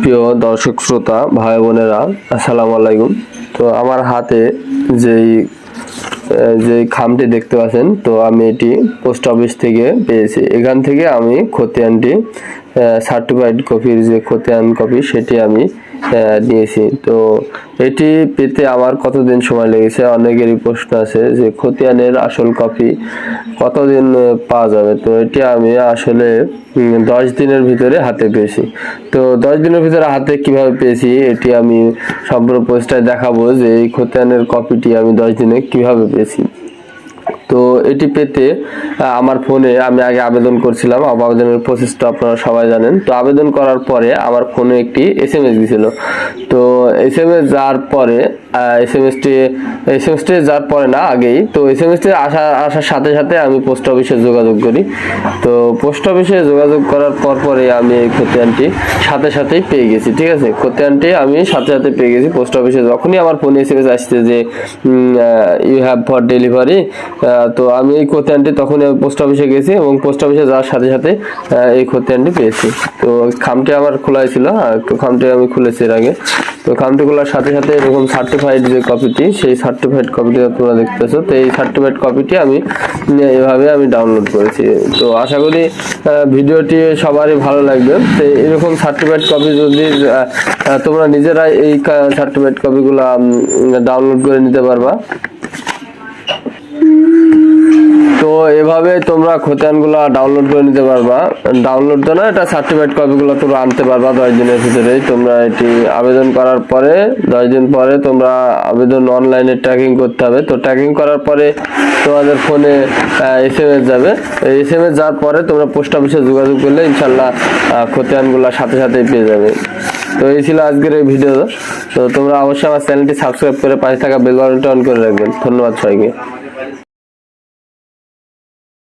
প্রিয় দর্শক শ্রোতা, ভাই বোনেরা, আসসালামু আলাইকুম। তো আমার হাতে যেই যে খামটি দেখতে পাচ্ছেন, তো আমি এটি পোস্ট অফিস থেকে পেয়েছি। এখান থেকে আমি খতিয়ানটি সার্টিফাইড কপির যে খতিয়ান কপি সেটি আমি নিয়েছি। তো এটি পেতে আমার কতদিন সময় লেগেছে? অনেকেরই প্রশ্ন আছে যে খতিয়ানের আসল কপি কতদিন পাওয়া যাবে? তো এটি আমি আসলে দশ দিনের ভিতরে হাতে পেয়েছি। তো দশ দিনের ভিতরে হাতে কীভাবে পেয়েছি, এটি আমি সম্পূর্ণ পোস্টায় দেখাবো যে এই খতিয়ানের কপিটি আমি দশ দিনে কীভাবে পেয়েছি। এটি পেতে আমার ফোনে আমি আগে আবেদন করছিলাম। আবেদনের প্রসেসটা আপনারা সবাই জানেন। তো আবেদন করার পরে আমার ফোনে একটি এস এম এস দিছিল। তো এস এম এস যাওয়ার পরে S M ST S M ST যাওয়ার পরে না, আগেই। তো এস এম এসটি আসা, আসার সাথে সাথে আমি পোস্ট অফিসে যোগাযোগ করি। তো পোস্ট অফিসে যোগাযোগ করার পর পরে আমি এই খতিয়ানটি সাথে সাথেই পেয়ে গেছি, ঠিক আছে? খতিয়ানটি আমি সাথে সাথে পেয়ে গেছি পোস্ট অফিসে যখনই আমার ফোনে এস এম এস আসছে যে ইউ হ্যাভ ফর ডেলিভারি তো আমি এই খতিয়ানটি তখনই পোস্ট অফিসে গেছি এবং পোস্ট অফিসে যাওয়ার সাথে সাথে এই খতিয়ানটি পেয়েছি। তো খামটি আমার খোলা ছিল একটু খামটি আমি খুলেছি এর আগে। তো খামটি খোলার সাথে সাথে এরকম সার্টিফাইড যে কপিটি সেই সার্টিফাইড কপিটি তোমরা দেখতেছো। তো এই সার্টিফাইড কপিটি আমি, এভাবে আমি ডাউনলোড করেছি। তো আশা করি ভিডিওটি সবারই ভালো লাগবে। তো এরকম সার্টিফাইড কপি যদি তোমরা নিজেরাই এই সার্টিফাইড কপিগুলো ডাউনলোড করে নিতে পারবা। এভাবে তোমরা খতিয়ানগুলো ডাউনলোড করে নিতে পারবা। ডাউনলোড তো না, এটা সার্টিফাইড কপিগুলো তোমরা আনতে পারবা দশ দিনের ভিতরেই। তোমরা এটি আবেদন করার পরে, দশ দিন পরে তোমরা আবেদন অনলাইনে ট্র্যাকিং করতে হবে। তো ট্র্যাকিং করার পরে তোমাদের ফোনে এস এম এস যাবে। এস এম এস যাওয়ার পরে তোমরা পোস্ট অফিসে যোগাযোগ করলে ইনশাল্লাহ খতিয়ানগুলো সাথে সাথেই পেয়ে যাবে। তো এই ছিল আজকের এই ভিডিও তো তোমরা অবশ্যই আমার চ্যানেলটি সাবস্ক্রাইব করে পাশে থাকা বেল অন করে রাখবেন। ধন্যবাদ সবাইকে।